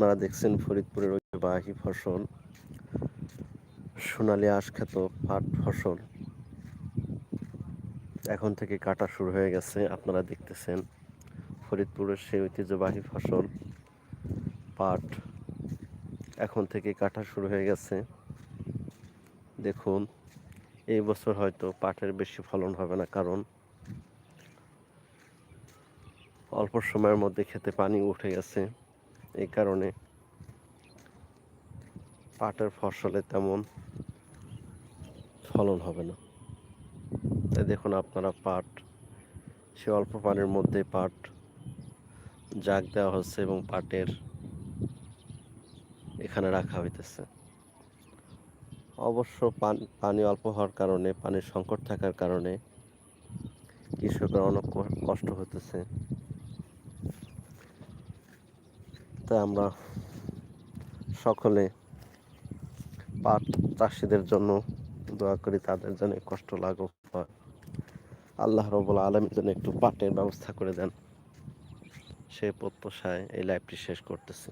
আপনারা দেখছেন ফরিদপুরের ঐতিহ্যবাহী ফসল, সোনালী আঁশ পাট ফসল। এখন থেকে কাটা শুরু হয়ে গেছে, আপনারা দেখতেছেন ফরিদপুরের সেই ঐতিহ্যবাহী ফসল, পাট এখন থেকে কাটা শুরু হয়ে গেছে। দেখুন, এই বছর হয়তো পাটের বেশি ফলন হবে না, কারণ অল্প সময়ের মধ্যে খেতে পানি উঠে গেছে। এই কারণে পাটের ফসলে তেমন ফলন হবে না। তাই দেখুন আপনারা পাট, সে অল্প পানির মধ্যে পাট জাগ দেওয়া হচ্ছে এবং পাটের এখানে রাখা হইতেছে। অবশ্য পান, পানি অল্প হওয়ার কারণে, পানির সংকট থাকার কারণে কৃষকের অনেক কষ্ট হতেছে তাই আমরা সকলে পাট চাষিদের জন্য দোয়া করি, তাদের জন্য কষ্ট লাগুক আল্লাহ রবুল আলমের জন্য একটু পাটের ব্যবস্থা করে দেন। সে প্রত্যাশায় এই লাইফটি শেষ করতেছে।